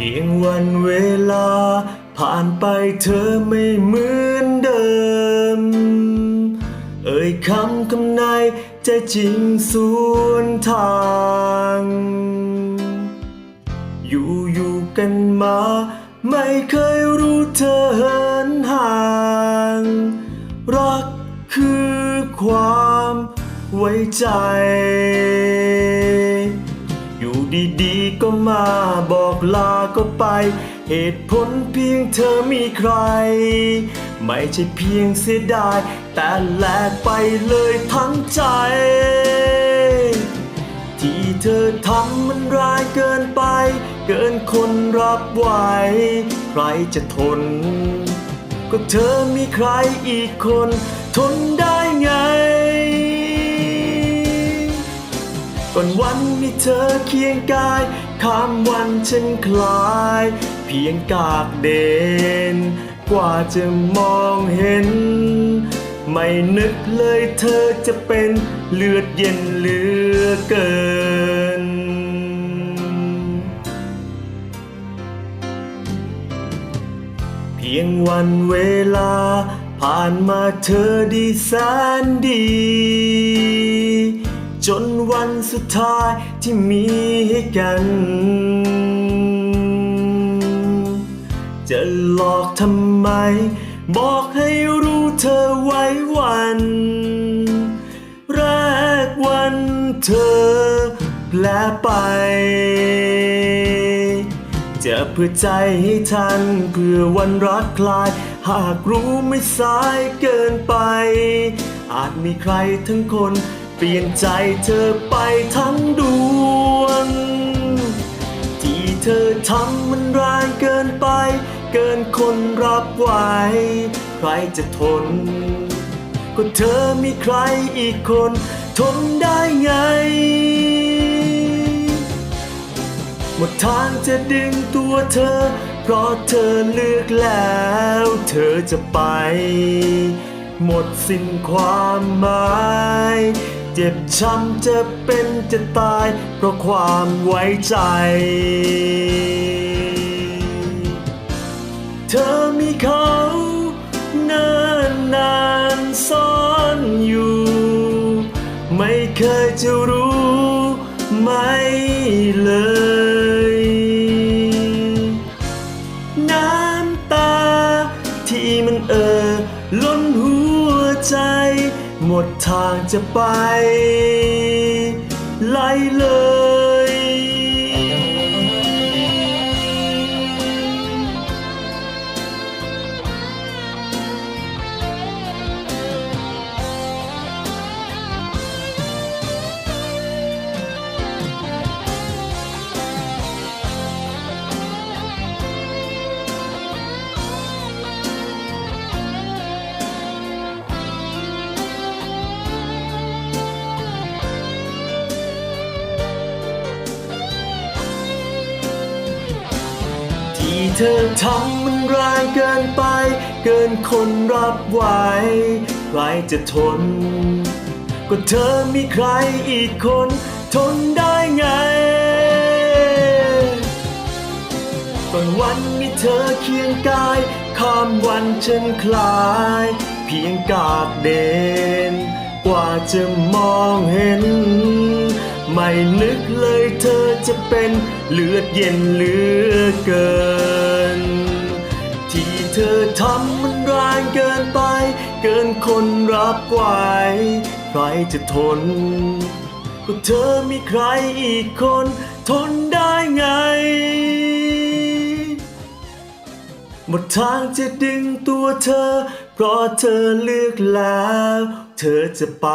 พียงวันเวลา ผ่านไปเธอไม่เหมือนเดิม เอ่ยคำคำในใจจริงสวนทาง อยู่อยู่กันมา ไม่เคยรู้เธอเหินห่าง รักคือความไว้ใจ อยู่ดีๆก็มาบอกลาก็ไป เหตุผลเพียงเธอมีใคร ไม่ใช่เพียงเสียดาย แต่แลกไปเลยทั้งใจ ที่เธอทำมันร้ายเกินไป เกินคนรับไหว ใครจะทน ก็เธอมีใครอีกคน ทนได้ไง ก่อนวันมีเธอเคียงกาย ข้ามวันฉันคลาย เพียงกากเด่นกว่าจะมองเห็น ไม่นึกเลยเธอจะเป็นเลือดเย็นเหลือเกิน เพียงวันเวลา ผ่านมาเธอดีแสนดี จนวันสุดท้ายที่มีให้กัน จะหลอกทำไม บอกให้รู้เธอไว้วัน แรกวันเธอแปลไป จะเพื่อใจให้ทันเพื่อวันรักคลาย หากรู้ไม่สายเกินไป อาจมีใครทั้งคน เปลี่ยนใจเธอไปทั้งดวง ที่เธอทำมันร้ายเกินไป เกินคนรับไหวใครจะทน ก็เธอมีใครอีกคน ทนได้ไง หมดทางจะดึงตัวเธอ เพราะเธอเลือกแล้ว เธอจะไปหมดสิ้นความหมาย เจ็บช้ำจะเป็นจะตาย เพราะความไว้ใจ เธอมีเขาเนิ่นนานซ่อนอยู่ ไม่เคยจะรู้ไม่เลยน้ำตาที่มันเอ่อล้นหัวใจ หมดทางจะไปไล่เลย เธอทำมันแรงเกินไป เกินคนรับไหวใครจะทน ก็เธอมีใครอีกคน ทนได้ไงก่อนวันมีเธอเคียงกาย ข้ามวันฉันคลาย เพียงกากเดน กว่าจะมองเห็น ไม่นึกเลยเธอจะเป็นเลือดเย็นเหลือเกิน ที่เธอทำมันแรงเกินไป เกินคนรับไหวใครจะทนก็เธอมีใครอีกคน ทนได้ไง หมดทางจะดึงตัวเธอ เพราะเธอเลือกแล้ว เธอจะไป